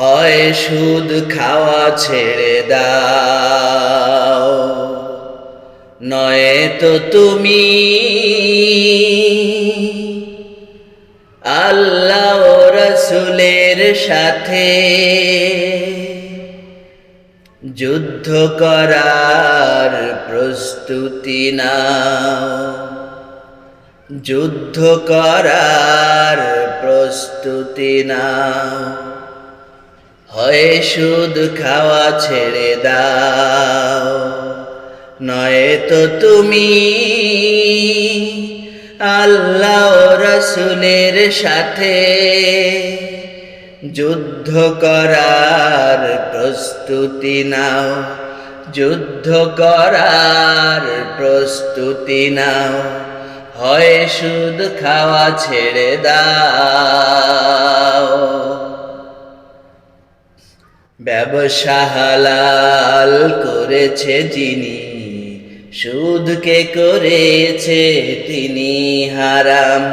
হয় সুদ খাওয়া ছেড়ে দাও। নয় তো তুমি আল্লাহ রসুলের সাথে যুদ্ধ করার প্রস্তুতি নাও। যুদ্ধ করার প্রস্তুতি নাও। হয় সুদ খাওয়া ছেড়ে দাও। নয় তো তুমি আল্লাহ রসুলের সাথে যুদ্ধ করার প্রস্তুতি নাও, যুদ্ধ করার প্রস্তুতি নাও, হয় সুদ খাওয়া ছেড়ে দাও। ব্যবসা হালাল করেছে যিনি, সুদকে করেছে তিনি হারাম।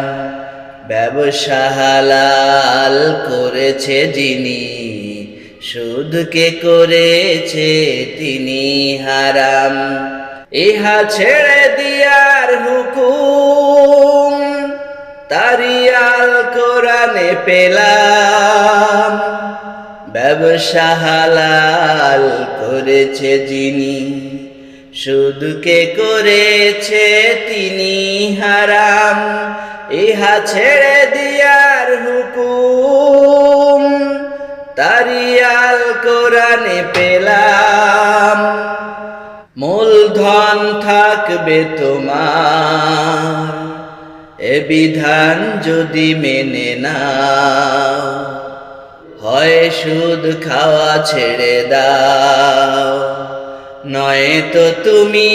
ব্যবসা হালাল করেছে যিনি, সুদকে করেছে তিনি হারাম। ইহা ছেড়ে দিয়ার হুকুম, তারিয়াল কোরআনে পেলাম। ব্যবসা হালাল করেছে যিনি, সুদকে করেছে তিনি হারাম, ইহা ছেড়ে দিয়ার হুকুম তারিয়াল কোরআনে পেলাম। মূলধন থাকবে তোমার, এ বিধান যদি মেনে নাও। হয় সুদ খাওয়া ছেড়ে দাও। নয় তো তুমি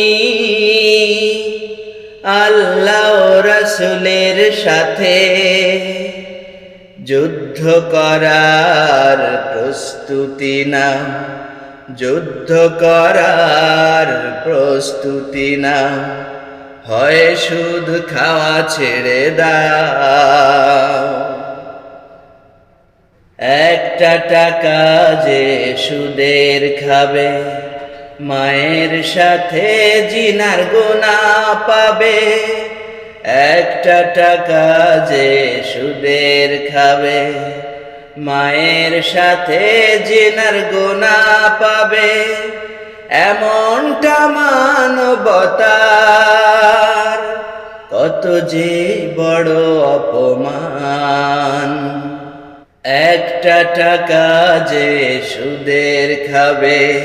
আল্লাহ রসুলের সাথে যুদ্ধ করার প্রস্তুতি নাও, যুদ্ধ করার প্রস্তুতি নাও, হয় সুদ খাওয়া ছেড়ে দাও। একটা টাকা যে সুদের খাবে, মায়ের সাথে জিনার গোনা পাবে। একটা টাকা যে সুদের খাবে, মায়ের সাথে জিনার গোনা পাবে। এমনটা মানবতার, কত যে বড় অপমান। একটা টাকা যে সুদের খাবে,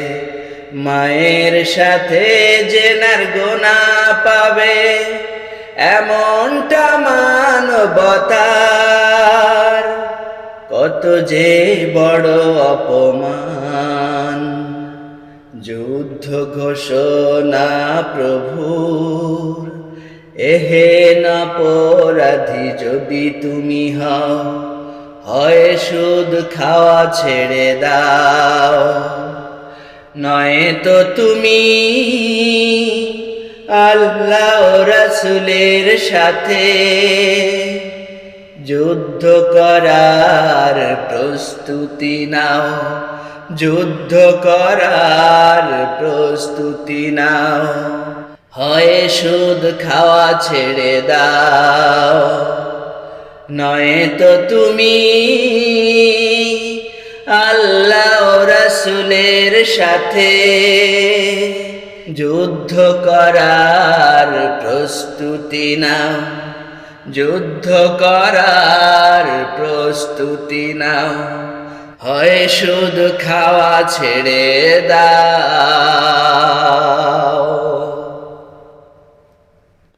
মায়ের সাথে জেনার গোনা পাবে, এমনটা মানবতার। কত যে বড় অপমান। যুদ্ধ ঘোষণা প্রভুর। এহে না পরাধি যদি তুমি হও হয় সুদ খাওয়া ছেড়ে দাও। নয় তো তুমি আল্লাহ রসুলের সাথে যুদ্ধ করার প্রস্তুতি নাও, যুদ্ধ করার প্রস্তুতি নাও। হয় সুদ খাওয়া ছেড়ে দাও। নয় তো তুমি আল্লাহ রসুলের সাথে যুদ্ধ করার প্রস্তুতি নাও, যুদ্ধ করার প্রস্তুতি নাও, হয় শুধু খাওয়া ছেড়ে দাও।